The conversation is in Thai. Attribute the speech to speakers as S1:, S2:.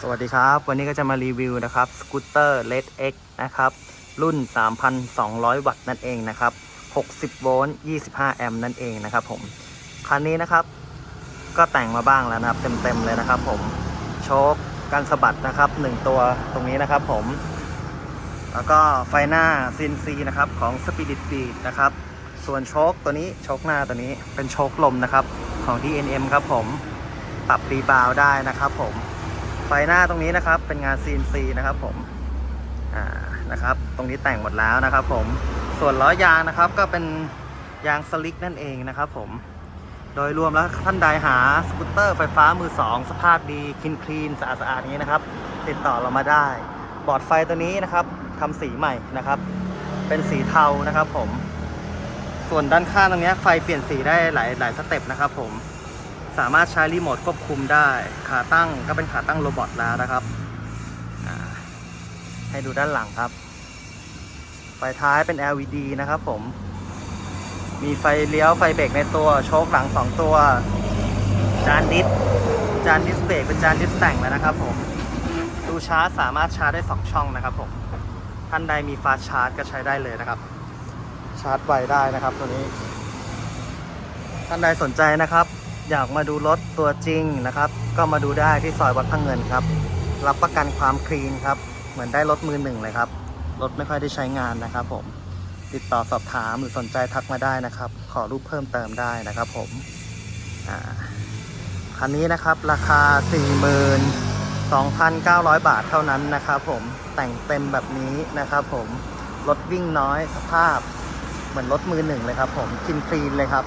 S1: สวัสดีครับ วันนี้ก็จะมารีวิวนะครับสกูตเตอร์ Red X นะครับ รุ่น 3,200 วัตต์นั่นเองนะครับ 60 โวลต์ 25 แอมป์นั่นเองนะครับผมคันนี้นะครับก็แต่งมาบ้างแล้วนะครับ เต็มๆเลยนะครับ ผมโชคกันสะบัดนะครับ 1 ตัวตรงนี้นะครับผม แล้วก็ไฟหน้า CNC นะครับของ Spirit Beat นะครับ ส่วนโชคตัวนี้โชคหน้าตัวนี้เป็นโชคลมนะครับของ DNM ครับผมปรับรีบาวได้นะครับผม ไฟหน้าตรงนี้นะครับ เป็นงาน CNC นะครับผมอ่านะครับ ตรงนี้แต่งหมดแล้วนะครับผมส่วนล้อยางนะครับก็เป็นยางสลิกนั่นเองนะครับผมโดยรวมแล้วท่านใดหาสกูตเตอร์ไฟฟ้ามือสองสภาพดีคลีนคลีนสะอาดสะอาดนี้นะครับ ติดต่อเรามาได้บอร์ดไฟตัวนี้นะครับทำสีใหม่นะครับ เป็นสีเทานะครับผม ส่วนด้านข้างตรงนี้ไฟเปลี่ยนสีได้หลายหลายสเต็ปนะครับผม สามารถใช้รีโมทควบคุมได้ขาตั้งก็เป็นขาตั้งโรบอทแล้วนะครับ ให้ดูด้านหลังครับ ไฟท้ายเป็น LED นะครับผม มีไฟเลี้ยวไฟเบรกในตัวโชคหลัง 2 ตัว จานดิสจานดิสเบรกเป็นจานดิสแต่งแล้วนะครับผม ดูชาร์จสามารถชาร์จได้ 2 ช่องนะครับผมท่านใดมีฟาชาร์จก็ใช้ได้เลยนะครับ ชาร์จไวได้นะครับตัวนี้ ท่านใดสนใจนะครับ อยากมาดูรถตัวจริงนะครับ ก็มาดูได้ที่ซอยวัดพระเงินครับ รับประกันความคลีนครับ เหมือนได้รถมือหนึ่งเลยครับ รถไม่ค่อยได้ใช้งานนะครับผม ติดต่อสอบถามหรือสนใจทักมาได้นะครับ ขอรูปเพิ่มเติมได้นะครับผม อ่า คันนี้นะครับราคา 42,900 บาทเท่านั้นนะครับผม แต่งเต็มแบบนี้นะครับผม รถวิ่งน้อยสภาพ เหมือนรถมือหนึ่งเลยครับผม คลีนคลีนเลยครับ